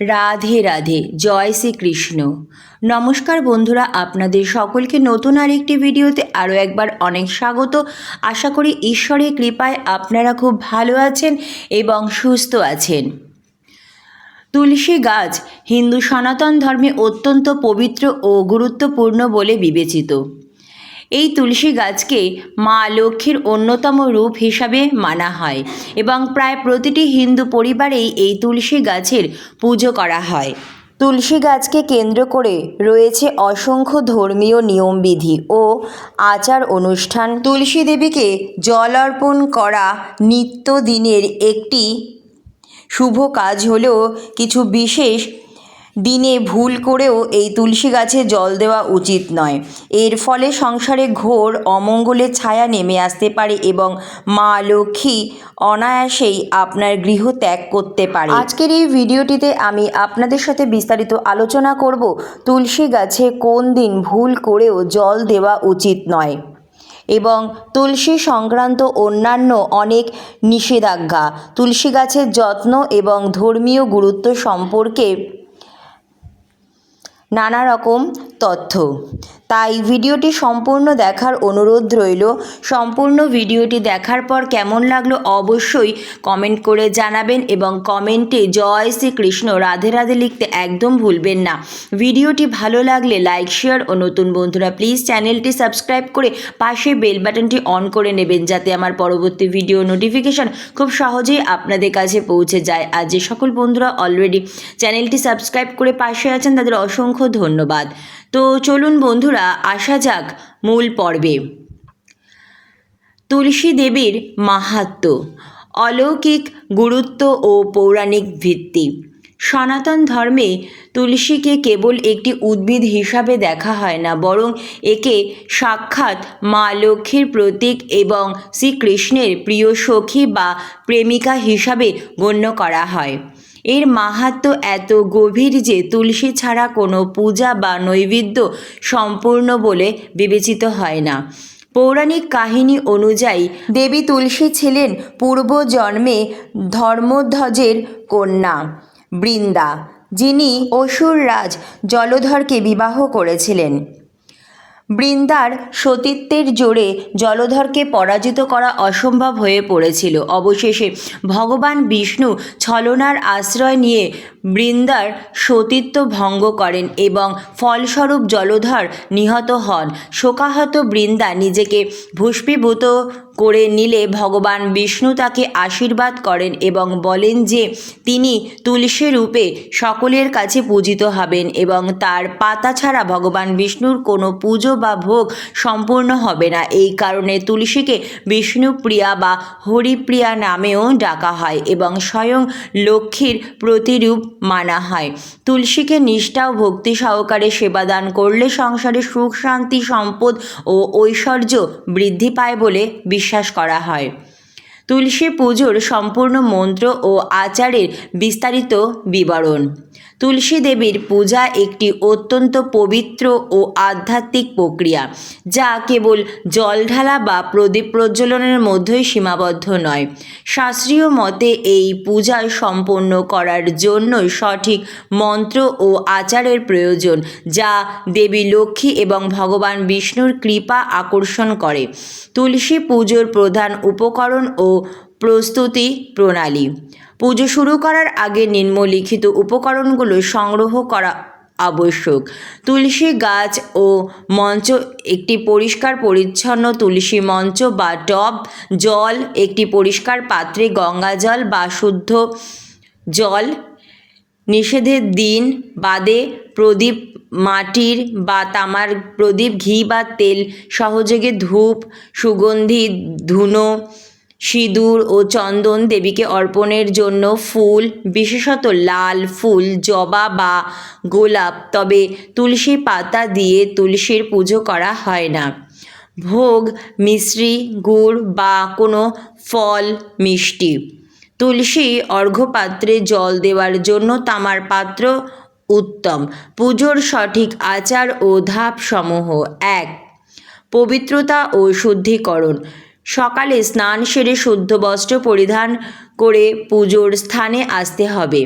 রাধে রাধে, জয় শ্রীকৃষ্ণ। নমস্কার বন্ধুরা, আপনাদের সকলকে নতুন আরেকটি ভিডিওতে আরও একবার অনেক স্বাগত। আশা করি ঈশ্বরের কৃপায় আপনারা খুব ভালো আছেন এবং সুস্থ আছেন। তুলসী গাছ হিন্দু সনাতন ধর্মে অত্যন্ত পবিত্র ও গুরুত্বপূর্ণ বলে বিবেচিত। এই তুলসী গাছকে মা লক্ষ্মীর অন্যতম রূপ হিসাবে মানা হয় এবং প্রায় প্রতিটি হিন্দু পরিবারেই এই তুলসী গাছের পুজো করা হয়। তুলসী গাছকে কেন্দ্র করে রয়েছে অসংখ্য ধর্মীয় নিয়মবিধি ও আচার অনুষ্ঠান। তুলসী দেবীকে জল অর্পণ করা নিত্যদিনের একটি শুভ কাজ হলেও কিছু বিশেষ দিনে ভুল করেও এই তুলসী গাছে জল দেওয়া উচিত নয়। এর ফলে সংসারে ঘোর অমঙ্গলের ছায়া নেমে আসতে পারে এবং মা লক্ষ্মী অনায়াসেই আপনার গৃহ ত্যাগ করতে পারে। আজকের এই ভিডিওটিতে আমি আপনাদের সাথে বিস্তারিত আলোচনা করব তুলসী গাছে কোন দিন ভুল করেও জল দেওয়া উচিত নয় এবং তুলসী সংক্রান্ত অন্যান্য অনেক নিষেধাজ্ঞা। তুলসী গাছের যত্ন এবং ধর্মীয় গুরুত্ব সম্পর্কে নানা রকম তথ্য। তাই ভিডিওটি সম্পূর্ণ দেখার অনুরোধ রইল। সম্পূর্ণ ভিডিওটি দেখার পর কেমন লাগল অবশ্যই কমেন্ট করে জানাবেন এবং কমেন্টে জয় শ্রীকৃষ্ণ রাধে রাধে লিখতে একদম ভুলবেন না। ভিডিওটি ভালো লাগলে লাইক, শেয়ার ও নতুন বন্ধুরা প্লিজ চ্যানেলটি সাবস্ক্রাইব করে পাশে বেল বাটনটি অন করে নেবেন যাতে আমার পরবর্তী ভিডিও নোটিফিকেশান খুব সহজেই আপনাদের কাছে পৌঁছে যায়। আর যে সকল বন্ধুরা অলরেডি চ্যানেলটি সাবস্ক্রাইব করে পাশে আছেন তাদের অসংখ্য ধন্যবাদ। তো চলুন বন্ধুরা, আসা যাক মূল পর্বে। তুলসী দেবীর মাহাত্ম্য অলৌকিক গুরুত্ব ও পৌরাণিক ভিত্তি। সনাতন ধর্মে তুলসীকে কেবল একটি উদ্ভিদ হিসাবে দেখা হয় না, বরং একে সাক্ষাৎ মা লক্ষ্মীর প্রতীক এবং শ্রীকৃষ্ণের প্রিয় সখী বা প্রেমিকা হিসাবে গণ্য করা হয়। এর মাহাত্ম্য এত গভীর যে তুলসী ছাড়া কোনো পূজা বা নৈবেদ্য সম্পূর্ণ বলে বিবেচিত হয় না। পৌরাণিক কাহিনী অনুযায়ী দেবী তুলসী ছিলেন পূর্বজন্মে ধর্মধ্বজের কন্যা, বৃন্দা, যিনি অসুররাজ জলধরকে বিবাহ করেছিলেন। বৃন্দার সতীত্বের জোরে জলধরকে পরাজিত করা অসম্ভব হয়ে পড়েছিল। অবশেষে ভগবান বিষ্ণু ছলনার আশ্রয় নিয়ে বৃন্দার সতীত্ব ভঙ্গ করেন এবং ফলস্বরূপ জলধর নিহত হন। শোকাহত বৃন্দা নিজেকে ভূষ্মীভূত করে নিলে ভগবান বিষ্ণু তাকে আশীর্বাদ করেন এবং বলেন যে তিনি তুলসী রূপে সকলের কাছে পূজিত হবেন এবং তার পাতা ছাড়া ভগবান বিষ্ণুর কোনো পুজো বা ভোগ সম্পূর্ণ হবে না। এই কারণে তুলসীকে বিষ্ণুপ্রিয়া বা হরিপ্রিয়া নামেও ডাকা হয় এবং স্বয়ং লক্ষ্মীর প্রতিরূপ মানা হয়। তুলসীকে নিষ্ঠা ও ভক্তি সহকারে সেবাদান করলে সংসারে সুখ, শান্তি, সম্পদ ও ঐশ্বর্য বৃদ্ধি পায় বলে বিশ্বাস করা হয়। তুলসী পুজোর সম্পূর্ণ মন্ত্র ও আচারের বিস্তারিত বিবরণ। তুলসী দেবীর পূজা একটি অত্যন্ত পবিত্র ও আধ্যাত্মিক প্রক্রিয়া, যা কেবল জল ঢালা বা প্রদীপ প্রজ্বলনের মধ্যেই সীমাবদ্ধ নয়। শাস্ত্রীয় মতে এই পূজা সম্পন্ন করার জন্য সঠিক মন্ত্র ও আচারের প্রয়োজন, যা দেবী লক্ষ্মী এবং ভগবান বিষ্ণুর কৃপা আকর্ষণ করে। তুলসী পুজোর প্রধান উপকরণ ও প্রস্তুতি প্রণালী। পুজো শুরু করার আগে নিম্নলিখিত উপকরণগুলো সংগ্রহ করা আবশ্যক। তুলসী গাছ ও মঞ্চ, একটি পরিষ্কার পরিচ্ছন্ন তুলসী মঞ্চ বা টব, জল, একটি পরিষ্কার পাত্রে গঙ্গা জল বা শুদ্ধ জল, নিষেধের দিন, বাদে প্রদীপ, মাটির বা তামার প্রদীপ, ঘি বা তেল, সহযোগে ধূপ, সুগন্ধি, ধুনো সিঁদুর ও চন্দন দেবীকে অর্পণের জন্য ফুল, বিশেষত লাল ফুল, জবা বা গোলাপ, তবে তুলসী পাতা দিয়ে তুলসীর পুজো করা হয় না। ভোগ, মিশ্রি, গুড় বা কোনো ফল, মিষ্টি। তুলসী অর্ঘ্যপাত্রে জল দেওয়ার জন্য তামার পাত্র উত্তম। পুজোর সঠিক আচার ও ধাপসমূহ এক। পবিত্রতা ও শুদ্ধিকরণ। সকালে স্নান সেরে শুদ্ধ বস্ত্র পরিধান করে পুজোর স্থানে আসতে হবে।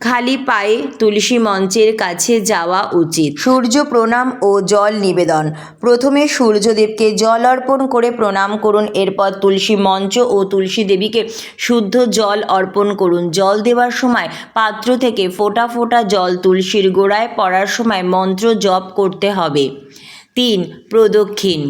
খালি পায়ে তুলসী মঞ্চের কাছে যাওয়া উচিত। সূর্য প্রণাম ও জল নিবেদন। প্রথমে সূর্যদেবকে জল অর্পণ করে প্রণাম করুন, এরপর তুলসী মঞ্চ ও তুলসী দেবীকে শুদ্ধ জল অর্পণ করুন। জল দেওয়ার সময় পাত্র থেকে ফোটা ফোটা জল তুলসীর গোড়ায় পড়ার সময় মন্ত্র জপ করতে হবে। তিন, প্রদক্ষিণ।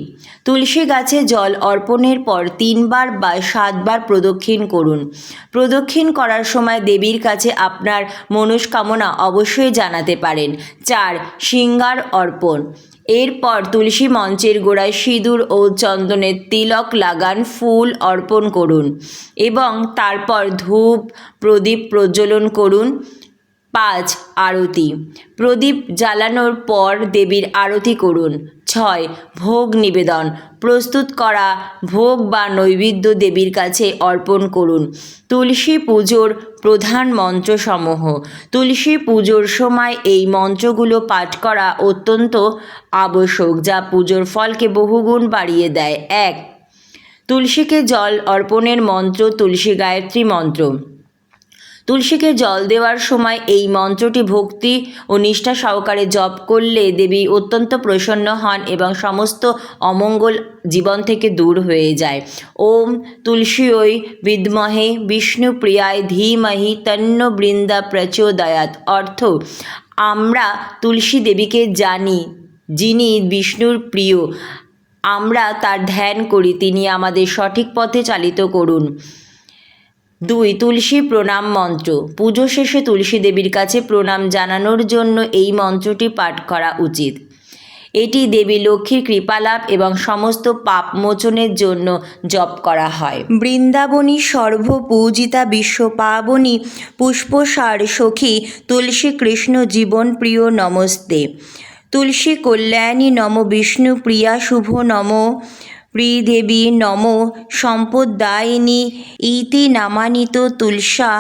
তুলসী গাছে জল অর্পণের পর তিনবার বা সাতবার প্রদক্ষিণ করুন। প্রদক্ষিণ করার সময় দেবীর কাছে আপনার মনস্কামনা অবশ্যই জানাতে পারেন। চার সিঙ্গার অর্পণ। এরপর তুলসী মঞ্চের গোড়ায় সিঁদুর ও চন্দনের তিলক লাগান, ফুল অর্পণ করুন এবং তারপর ধূপ, প্রদীপ প্রজ্বলন করুন। পাঁচ আরতি। প্রদীপ জ্বালানোর পর দেবীর আরতি করুন। ছয়, ভোগ নিবেদন। প্রস্তুত করা ভোগ বা নৈবেদ্য দেবীর কাছে অর্পণ করুন। তুলসী পুজোর প্রধান মন্ত্রসমূহ। তুলসী পুজোর সময় এই মন্ত্রগুলো পাঠ করা অত্যন্ত আবশ্যক, যা পুজোর ফলকে বহুগুণ বাড়িয়ে দেয়। এক, তুলসীকে জল অর্পণের মন্ত্র, তুলসী গায়ত্রী মন্ত্র। তুলসীকে জল দেওয়ার সময় এই মন্ত্রটি ভক্তি ও নিষ্ঠা সহকারে জপ করলে দেবী অত্যন্ত প্রসন্ন হন এবং সমস্ত অমঙ্গল জীবন থেকে দূর হয়ে যায়। ওম তুলসী ওই বিদ্মহে বিষ্ণুপ্রিয়ায় ধীমহি তন্ন বৃন্দা প্রচোদয়াত। অর্থ, আমরা তুলসী দেবীকে জানি, যিনি বিষ্ণুর প্রিয়। আমরা তার ধ্যান করি, তিনি আমাদের সঠিক পথে চালিত করুন। দুই, তুলসী প্রণাম মন্ত্র। পুজো শেষে তুলসী দেবীর কাছে প্রণাম জানানোর জন্য এই মন্ত্রটি পাঠ করা উচিত। এটি দেবী লক্ষ্মীর কৃপালাভ এবং সমস্ত পাপ মোচনের জন্য জপ করা হয়। বৃন্দাবনী সর্বপূজিতা বিশ্ব পাবনী পুষ্পসার সখী তুলসী কৃষ্ণ জীবন প্রিয় নমস্তে। তুলসী কল্যাণী নম বিষ্ণু প্রিয়া শুভ নম। প্রিদেবী নম সম্পদায়িনী ইতি নামানিত তুলসা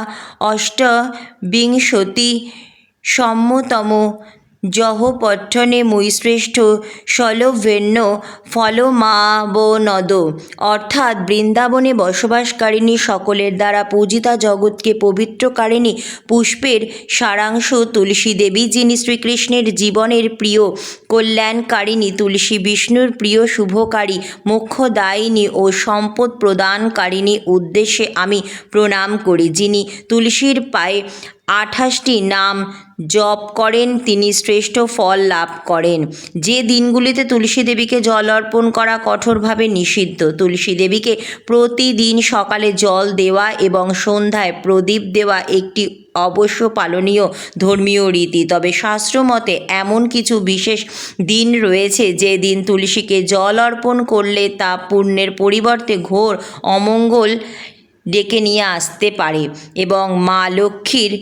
অষ্ট বিংশতি সম্মতম জহ পঠনে মুইশ্রেষ্ঠ ফলমাবনদ। অর্থাৎ বৃন্দাবনে বসবাসকারিণী সকলের দ্বারা পূজিতা জগৎকে পবিত্রকারিণী পুষ্পের সারাংশ তুলসী দেবী, যিনি শ্রীকৃষ্ণের জীবনের প্রিয় কল্যাণকারিণী তুলসী বিষ্ণুর প্রিয় শুভকারী মোক্ষদায়িনী ও সম্পদ প্রদানকারিণী উদ্দেশ্যে আমি প্রণাম করি, যিনি তুলসীর পায়ে আঠাশটি নাম জপ করেন, তিনি শ্রেষ্ঠ ফল লাভ করেন। যে দিনগুলিতে তুলসী দেবীকে জল অর্পণ করা কঠোরভাবে নিষিদ্ধ, তুলসী দেবীকে প্রতিদিন সকালে জল দেওয়া এবং সন্ধ্যায় প্রদীপ দেওয়া একটি অবশ্য পালনীয় ধর্মীয় রীতি। তবে শাস্ত্রমতে এমন কিছু বিশেষ দিন রয়েছে, যে দিন তুলসীকে জল অর্পণ করলে তা পুণ্যের পরিবর্তে ঘোর অমঙ্গল ডেকে নিয়ে আসতে পারে এবং মা লক্ষ্মীর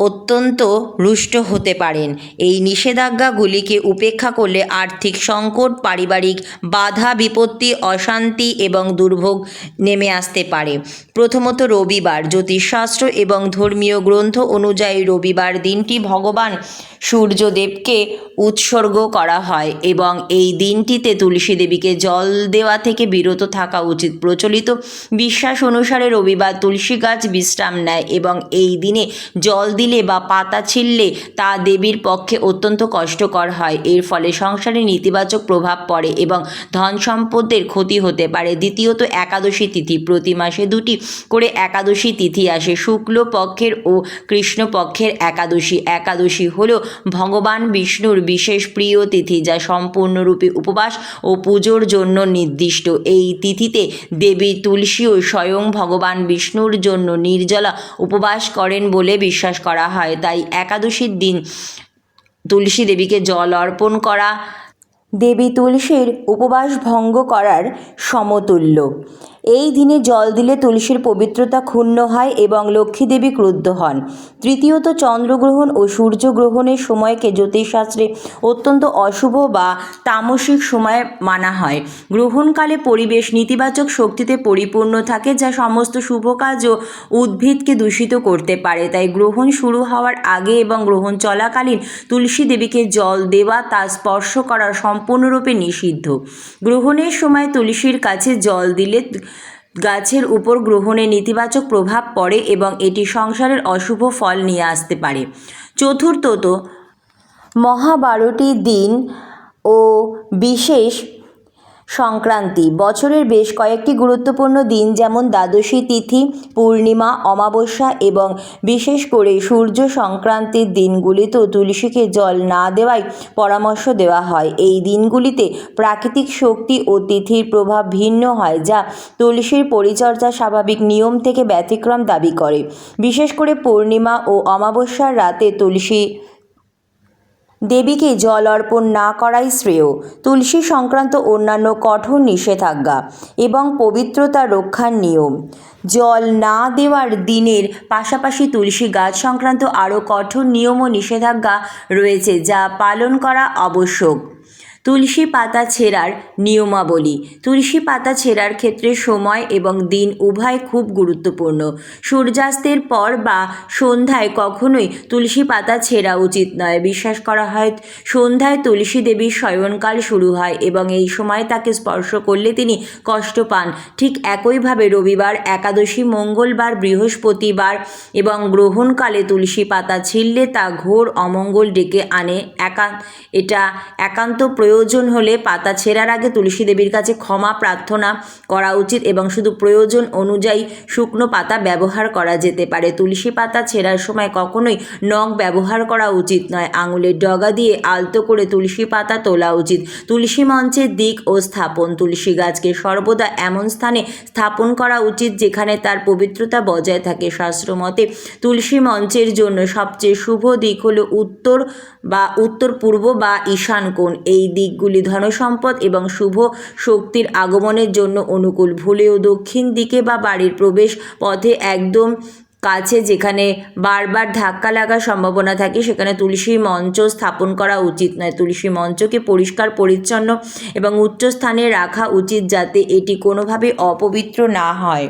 অত্যন্ত রুষ্ট হতে পারেন। এই নিষেধাজ্ঞাগুলিকে উপেক্ষা করলে আর্থিক সংকট, পারিবারিক বাধা, বিপত্তি, অশান্তি এবং দুর্ভোগ নেমে আসতে পারে। প্রথমত রবিবার, জ্যোতিষশাস্ত্র এবং ধর্মীয় গ্রন্থ অনুযায়ী রবিবার দিনটি ভগবান সূর্যদেবকে উৎসর্গ করা হয় এবং এই দিনটিতে তুলসী দেবীকে জল দেওয়া থেকে বিরত থাকা উচিত। প্রচলিত বিশ্বাস অনুসারে রবিবার তুলসী গাছ বিশ্রাম নেয় এবং এই দিনে জল দিলে বা পাতা ছিললে তা দেবীর পক্ষে অত্যন্ত কষ্টকর হয়। এর ফলে সংসারে নেতিবাচক প্রভাব পড়ে এবং ধন সম্পদের ক্ষতি হতে পারে। দ্বিতীয়ত, একাদশী তিথি। প্রতি মাসে দুটি করে একাদশী তিথি আসে। শুক্ল পক্ষের ও কৃষ্ণ পক্ষের একাদশী। একাদশী হল ভগবান বিষ্ণুর বিশেষ প্রিয় তিথি, যা সম্পূর্ণরূপে উপবাস ও পুজোর জন্য নির্দিষ্ট। এই তিথিতে দেবী তুলসীও স্বয়ং ভগবান বিষ্ণুর জন্য নির্জলা উপবাস করেন বলে বিশ্বাস করা হয়। তাই একাদশীর দিন তুলসী দেবীকে জল অর্পণ করা, দেবী তুলসীর উপবাস ভঙ্গ করার সমতুল্য। এই দিনে জল দিলে তুলসীর পবিত্রতা ক্ষুণ্ণ হয় এবং লক্ষ্মী দেবী ক্রুদ্ধ হন। তৃতীয়ত, চন্দ্রগ্রহণ ও সূর্যগ্রহণের সময়কে জ্যোতিষশাস্ত্রে অত্যন্ত অশুভ বা তামসিক সময় মানা হয়। গ্রহণকালে পরিবেশ নেতিবাচক শক্তিতে পরিপূর্ণ থাকে, যা সমস্ত শুভ কাজ ও উদ্ভিদকে দূষিত করতে পারে। তাই গ্রহণ শুরু হওয়ার আগে এবং গ্রহণ চলাকালীন তুলসী দেবীকে জল দেওয়া তা স্পর্শ করা সম্পূর্ণরূপে নিষিদ্ধ। গ্রহণের সময় তুলসীর কাছে জল দিলে গাছের উপর গ্রহণে নেতিবাচক প্রভাব পড়ে এবং এটি সংসারের অশুভ ফল নিয়ে আসতে পারে। চতুর্থত, মহাবারোটি দিন ও বিশেষ সংক্রান্তি। বছরের বেশ কয়েকটি গুরুত্বপূর্ণ দিন যেমন দ্বাদশী তিথি, পূর্ণিমা, অমাবস্যা এবং বিশেষ করে সূর্য সংক্রান্তির দিনগুলিতেও তুলসীকে জল না দেওয়াই পরামর্শ দেওয়া হয়। এই দিনগুলিতে প্রাকৃতিক শক্তি ও তিথির প্রভাব ভিন্ন হয়, যা তুলসীর পরিচর্যা স্বাভাবিক নিয়ম থেকে ব্যতিক্রম দাবি করে। বিশেষ করে পূর্ণিমা ও অমাবস্যার রাতে তুলসী দেবীকে জল অর্পণ না করাই শ্রেয়। তুলসী সংক্রান্ত অন্যান্য কঠোর নিষেধাজ্ঞা এবং পবিত্রতা রক্ষার নিয়ম। জল না দেওয়ার দিনের পাশাপাশি তুলসী গাছ সংক্রান্ত আরও কঠোর নিয়ম ও নিষেধাজ্ঞা রয়েছে যা পালন করা আবশ্যক। তুলসী পাতা ছেঁড়ার নিয়মাবলী। তুলসী পাতা ছেঁড়ার ক্ষেত্রে সময় এবং দিন উভয় খুব গুরুত্বপূর্ণ। সূর্যাস্তের পর বা সন্ধ্যায় কখনোই তুলসী পাতা ছেঁড়া উচিত নয়। বিশ্বাস করা হয়, সন্ধ্যায় তুলসী দেবীর শয়নকাল শুরু হয় এবং এই সময় তাকে স্পর্শ করলে তিনি কষ্ট পান। ঠিক একইভাবে রবিবার, একাদশী, মঙ্গলবার, বৃহস্পতিবার এবং গ্রহণকালে তুলসী পাতা ছিঁড়লে তা ঘোর অমঙ্গল ডেকে আনে। একা এটা একান্ত প্রয়োজন। হলে পাতা ছেঁড়ার আগে তুলসী দেবীর কাছে ক্ষমা, প্রার্থনা করা উচিত এবং শুধু প্রয়োজন অনুযায়ী শুকনো পাতা ব্যবহার করা যেতে পারে। তুলসী পাতা ছেঁড়ার সময় কখনোই নখ ব্যবহার করা উচিত নয়। আঙুলের ডগা দিয়ে আলতো করে তুলসী পাতা তোলা উচিত। তুলসী মঞ্চের দিক ও স্থাপন। তুলসী গাছকে সর্বদা এমন স্থানে স্থাপন করা উচিত যেখানে তার পবিত্রতা বজায় থাকে। শাস্ত্রমতে তুলসী মঞ্চের জন্য সবচেয়ে শুভ দিক হলো উত্তর বা উত্তর পূর্ব বা ঈশান কোণ। এই দিকগুলি ধনসম্পদ এবং শুভ শক্তির আগমনের জন্য অনুকূল। ভুলেও দক্ষিণ দিকে বা বাড়ির প্রবেশ পথে একদম কাছে যেখানে বারবার ধাক্কা লাগার সম্ভাবনা থাকে, সেখানে তুলসী মঞ্চ স্থাপন করা উচিত নয়। তুলসী মঞ্চকে পরিষ্কার, পরিচ্ছন্ন এবং উচ্চ স্থানে রাখা উচিত যাতে এটি কোনোভাবে অপবিত্র না হয়।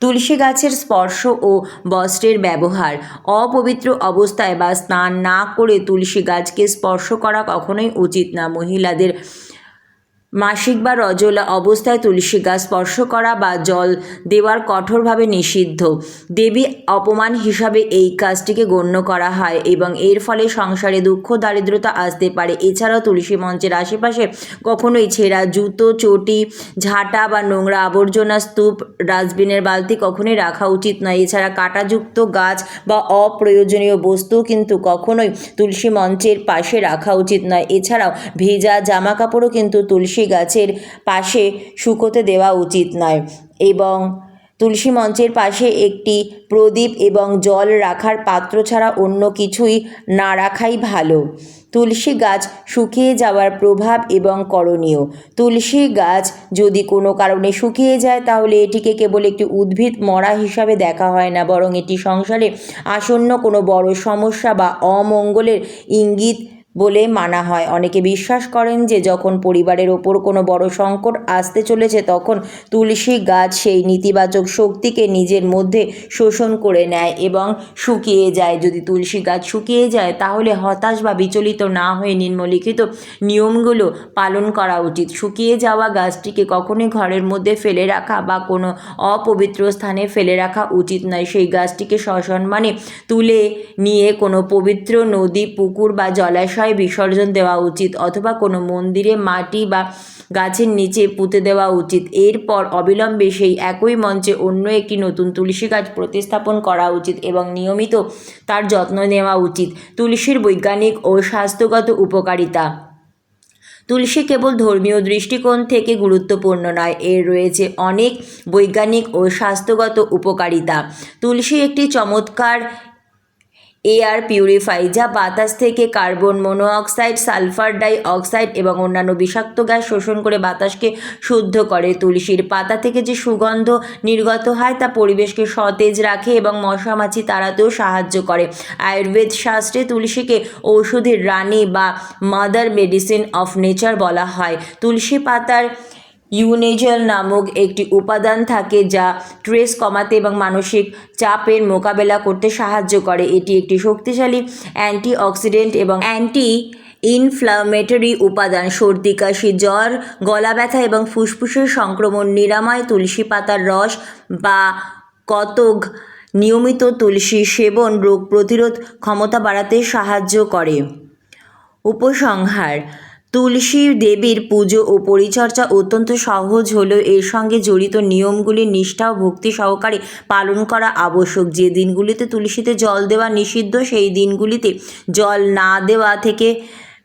তুলসী গাছের স্পর্শ ও বস্ত্রের ব্যবহার। অপবিত্র অবস্থায় বা স্নান না করে তুলসী গাছকে স্পর্শ করা কখনোই উচিত না। মহিলাদের মাসিক বা রজলা অবস্থায় তুলসী গাছ স্পর্শ করা বা জল দেওয়ার কঠোরভাবে নিষিদ্ধ। দেবী অপমান হিসাবে এই কাজটিকে গণ্য করা হয় এবং এর ফলে সংসারে দুঃখ, দারিদ্রতা আসতে পারে। এছাড়াও তুলসী মঞ্চের আশেপাশে কখনোই ছেঁড়া জুতো, চটি, ঝাঁটা বা নোংরা আবর্জনা, স্তূপ, ডাস্টবিনের বালতি কখনোই রাখা উচিত নয়। এছাড়া কাঁটাযুক্ত গাছ বা অপ্রয়োজনীয় বস্তু কিন্তু কখনোই তুলসী মঞ্চের পাশে রাখা উচিত নয়। এছাড়াও ভেজা জামা কাপড়ও কিন্তু তুলসী গাছের পাশে শুকোতে দেওয়া উচিত নয় এবং তুলসী মঞ্চের পাশে একটি প্রদীপ এবং জল রাখার পাত্র ছাড়া অন্য কিছুই না রাখাই ভালো। তুলসী গাছ শুকিয়ে যাওয়ার প্রভাব এবং করণীয়। তুলসী গাছ যদি কোনো কারণে শুকিয়ে যায়, তাহলে এটিকে কেবল একটি উদ্ভিদ মরা হিসাবে দেখা হয় না, বরং এটি সংসারে আসন্ন কোনো বড় সমস্যা বা অমঙ্গলের ইঙ্গিত বলে মানা হয়। অনেকে বিশ্বাস করেন যে, যখন পরিবারের ওপর কোনো বড় সংকট আসতে চলেছে, তখন তুলসী গাছ সেই নেতিবাচক শক্তিকে নিজের মধ্যে শোষণ করে নেয় এবং শুকিয়ে যায়। যদি তুলসী গাছ শুকিয়ে যায়, তাহলে হতাশ বা বিচলিত না হয়ে নিম্নলিখিত নিয়মগুলো পালন করা উচিত। শুকিয়ে যাওয়া গাছটিকে কখনোই ঘরের মধ্যে ফেলে রাখা বা কোনো অপবিত্র স্থানে ফেলে রাখা উচিত নয়। সেই গাছটিকে সসম্মানে তুলে নিয়ে কোনো পবিত্র নদী, পুকুর বা জলাশয় বিসর্জন দেওয়া উচিত অথবা কোনো মন্দিরে মাটি বা গাছের নিচে পুঁতে দেওয়া উচিত। এরপর অবিলম্বে সেই একই মঞ্চে অন্য একটি নতুন তুলসী গাছ প্রতিস্থাপন করা উচিত এবং নিয়মিত তার যত্ন নেওয়া উচিত। তুলসীর বৈজ্ঞানিক ও স্বাস্থ্যগত উপকারিতা। তুলসী কেবল ধর্মীয় দৃষ্টিকোণ থেকে গুরুত্বপূর্ণ নয়, এর রয়েছে অনেক বৈজ্ঞানিক ও স্বাস্থ্যগত উপকারিতা। তুলসী একটি চমৎকার এয়ার পিউরিফাই, যা বাতাস থেকে carbon monoxide, sulphur dioxide এবং অন্যান্য বিষাক্ত গ্যাস শোষণ করে বাতাসকে শুদ্ধ করে। তুলসীর পাতা থেকে যে সুগন্ধ নির্গত হয়, তা পরিবেশকে সতেজ রাখে এবং মশামাছি তাড়াতেও সাহায্য করে। আয়ুর্বেদ শাস্ত্রে তুলসীকে ঔষধের রানী বা মাদার মেডিসিন অফ নেচার বলা হয়। তুলসী পাতার ইউনেজেল নামক একটি উপাদান থাকে যা স্ট্রেস কমাতে এবং মানসিক চাপের মোকাবেলা করতে সাহায্য করে। এটি একটি শক্তিশালী অ্যান্টিঅক্সিডেন্ট এবং অ্যান্টি ইনফ্লামেটরি উপাদান। সর্দি, কাশি, জ্বর, গলা ব্যথা এবং ফুসফুসের সংক্রমণ, নিরাময়, তুলসী পাতার রস বা কতক নিয়মিত তুলসী সেবন রোগ প্রতিরোধ ক্ষমতা বাড়াতে সাহায্য করে। উপসংহার তুলসী দেবীর পুজো ও পরিচর্যা অত্যন্ত সহজ হলেও এর সঙ্গে জড়িত নিয়মগুলি নিষ্ঠা ও ভক্তি সহকারে পালন করা আবশ্যক। যে দিনগুলিতে তুলসীতে জল দেওয়া নিষিদ্ধ, সেই দিনগুলিতে জল না দেওয়া থেকে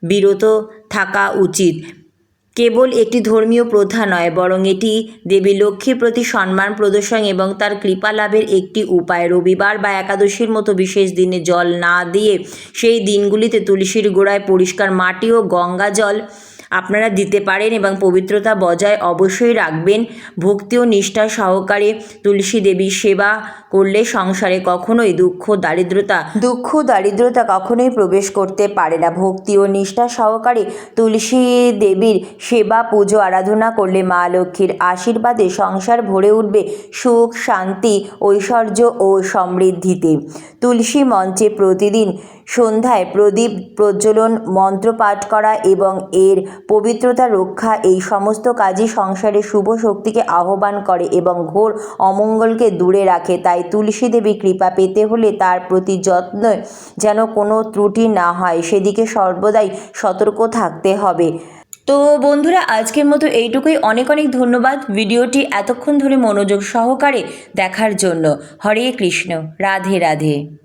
বিরত থাকা উচিত। কেবল একটি ধর্মীয় প্রথা নয়, বরং এটি দেবী লক্ষ্মীর প্রতি সম্মান, প্রদর্শন এবং তার কৃপা লাভের একটি উপায়। রবিবার বা একাদশীর মতো বিশেষ দিনে জল না দিয়ে সেই দিনগুলিতে তুলসীর গোড়ায় পরিষ্কার মাটি ও গঙ্গা জল আপনারা দিতে পারেন এবং পবিত্রতা বজায় অবশ্যই রাখবেন। ভক্তি ও নিষ্ঠা সহকারে তুলসী দেবীর সেবা করলে সংসারে কখনোই দুঃখ, দারিদ্রতা দুঃখ, দারিদ্রতা কখনোই প্রবেশ করতে পারে না। ভক্তি ও নিষ্ঠা সহকারে তুলসী দেবীর সেবা, পুজো, আরাধনা করলে মা লক্ষ্মীর আশীর্বাদে সংসার ভরে উঠবে সুখ, শান্তি, ঐশ্বর্য ও সমৃদ্ধিতে। তুলসী মঞ্চে প্রতিদিন সন্ধ্যায় প্রদীপ প্রজ্বলন মন্ত্র পাঠ করা এবং এর পবিত্রতা, রক্ষা, এই সমস্ত কাজই সংসারে শুভ শক্তিকে আহ্বান করে এবং ঘোর অমঙ্গলকে দূরে রাখে। তাই তুলসী দেবী কৃপা পেতে হলে তার প্রতি যত্ন যেন কোনো ত্রুটি না হয়। সেদিকে সর্বদাই সতর্ক থাকতে হবে। তো বন্ধুরা, আজকের মতো এইটুকুই। অনেক অনেক ধন্যবাদ ভিডিওটি এতক্ষণ ধরে মনোযোগ সহকারে দেখার জন্য। হরে কৃষ্ণ। রাধে রাধে।